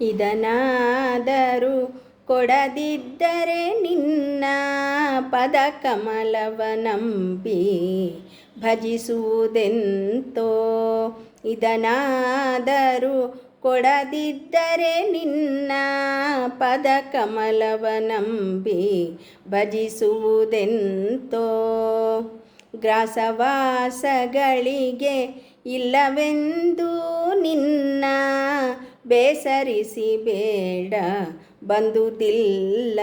ಇದನಾದರೂ ಕೊಡದಿದ್ದರೆ ನಿನ್ನ ಪದ ಕಮಲವ ನಂಬಿ ಭಜಿಸುವುದೆಂತೋ? ಇದನಾದರೂ ಕೊಡದಿದ್ದರೆ ನಿನ್ನ ಪದ ಕಮಲವ ನಂಬಿ ಭಜಿಸುವುದೆಂತೋ? ಗ್ರಾಸವಾಸಗಳಿಗೆ ಇಲ್ಲವೆಂದು ನಿನ್ನ ಬೇಸರಿಸಿ ಬೇಡ, ಬಂದುದಿಲ್ಲ.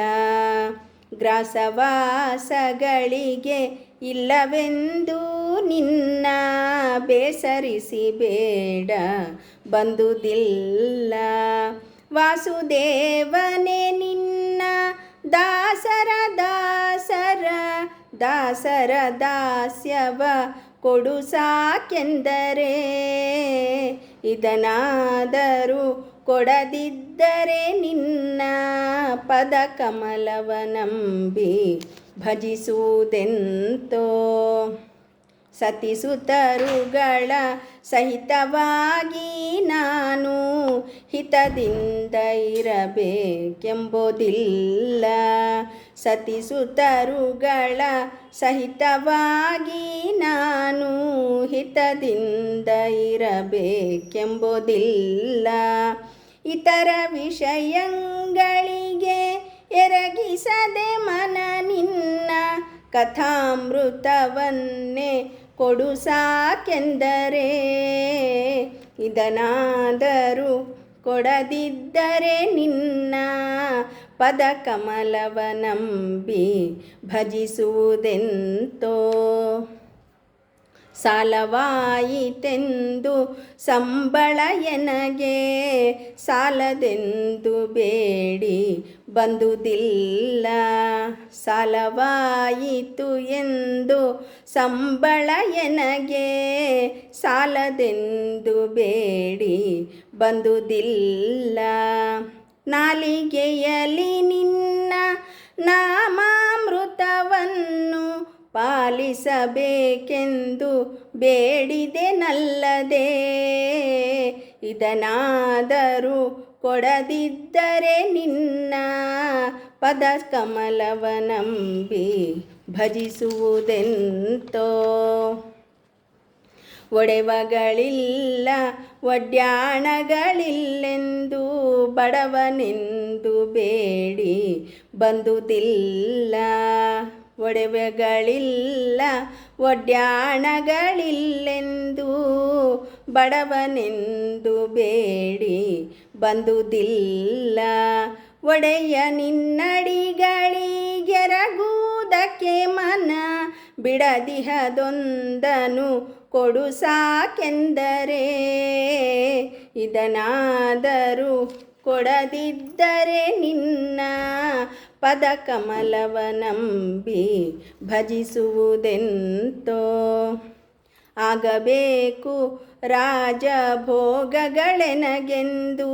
ಗ್ರಾಸವಾಸಗಳಿಗೆ ಇಲ್ಲವೆಂದು ನಿನ್ನ ಬೇಸರಿಸಿ ಬೇಡ, ಬಂದುದಿಲ್ಲ. ವಾಸುದೇವನೇ ನಿನ್ನ ದಾಸರ ದಾಸರ ದಾಸರ ದಾಸ್ಯವ ಕೊಡು ಸಾಕೆಂದರೆ ಇದನಾದರೂ ಕೊಡದಿದ್ದರೆ ನಿನ್ನ ಪದ ಕಮಲವ ನಂಬಿ ಭಜಿಸುವುದೆಂತೋ? ಸತಿಸುತರುಗಳ ಸಹಿತವಾಗಿ ನಾನು ಹಿತದಿಂದ ಇರಬೇಕೆಂಬುದಿಲ್ಲ. ಸತಿಸುತರುಗಳ ಸಹಿತವಾಗಿ ನಾನು ಹಿತದಿಂದ ಇರಬೇಕೆಂಬುದಿಲ್ಲ. ಇತರ ವಿಷಯಗಳಿಗೆ ಎರಗಿಸದೆ ಮನ ನಿನ್ನ ಕಥಾಮೃತವನ್ನೇ ಕೊಡು ಸಾಕೆಂದರೆ ಇದನಾದರೂ ಕೊಡದಿದ್ದರೆ ನಿನ್ನ ಪದ ಕಮಲವನಂಬಿ ಭಜಿಸುವುದೆಂತೋ? ಸಾಲವಾಯಿತೆಂದು ಸಂಬಳ ಎನಗೆ? ಸಾಲದೆಂದು ಬೇಡಿ ಬಂದುದಿಲ್ಲ. ಸಾಲವಾಯಿತು ಎಂದು ಸಂಬಳ ಎನಗೆ? ಸಾಲದೆಂದು ಬೇಡಿ ಬಂದುದಿಲ್ಲ. ನಾಲಿಗೆಯಲಿ ನಿನ್ನ ನಾಮಾಮೃತವನ್ನು ಪಾಲಿಸಬೇಕೆಂದು ಬೇಡಿದೆನಲ್ಲದೆ ಇದನಾದರೂ ಕೊಡದಿದ್ದರೆ ನಿನ್ನ ಪದ ಕಮಲವ ನಂಬಿ ಭಜಿಸುವುದೆಂತೋ? ಒಡೆವಗಳಿಲ್ಲ ಒಡ್ಯಾಣಗಳಿಲ್ಲೆಂದು ಬಡವನೆಂದು ಬೇಡಿ ಬಂದುದಿಲ್ಲ. ಒಡವೆಗಳಿಲ್ಲ ಒಡ್ಯಾಣಗಳಿಲ್ಲೆಂದು ಬಡವನೆಂದು ಬೇಡಿ ಬಂದುದಿಲ್ಲ. ಒಡೆಯ ನಿನ್ನಡಿಗಳಿಗೆರಗುವುದಕ್ಕೆ ಬಿಡದಿಹದೊಂದನು ಕೊಡು ಸಾಕೆಂದರೆ. ಇದನಾದರೂ ಕೊಡದಿದ್ದರೆ ನಿನ್ನ ಪದ ಕಮಲವ ನಂಬಿ ಭಜಿಸುವುದೆಂತೋ. ಆಗಬೇಕು ರಾಜಭೋಗಗಳೆನಗೆಂದು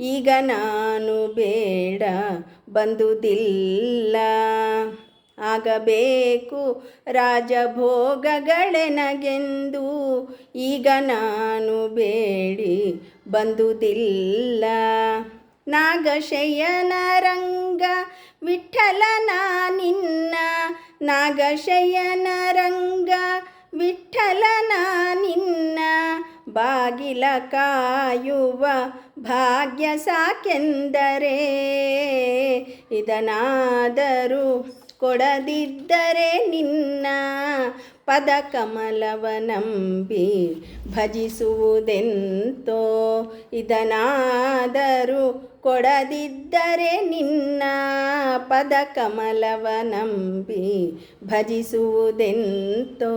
ಈಗ ನಾನು ಬೇಡ ಬಂದುದಿಲ್ಲ. ಆಗಬೇಕು. ರಾಜಭೋಗಗಳೆನಗೆಂದು ಈಗ ನಾನು ಬೇಡಿ ಬಂದುದಿಲ್ಲ. ನಾಗಶಯನ ರಂಗ ವಿಠಲನ ನಿನ್ನ. ನಾಗಶಯನ ರಂಗ ವಿಠಲನ ನಿನ್ನ. ಬಾಗಿಲ ಕಾಯುವ ಭಾಗ್ಯ ಸಾಕೆಂದರೆ ಇದನಾದರೂ ಕೊಡದಿದ್ದರೆ ನಿನ್ನ ಪದ ಕಮಲವ ನಂಬಿ ಭಜಿಸುವುದೆಂತೋ? ಇದನಾದರೂ ಕೊಡದಿದ್ದರೆ ನಿನ್ನ ಪದ ಕಮಲವ ನಂಬಿ ಭಜಿಸುವುದೆಂತೋ?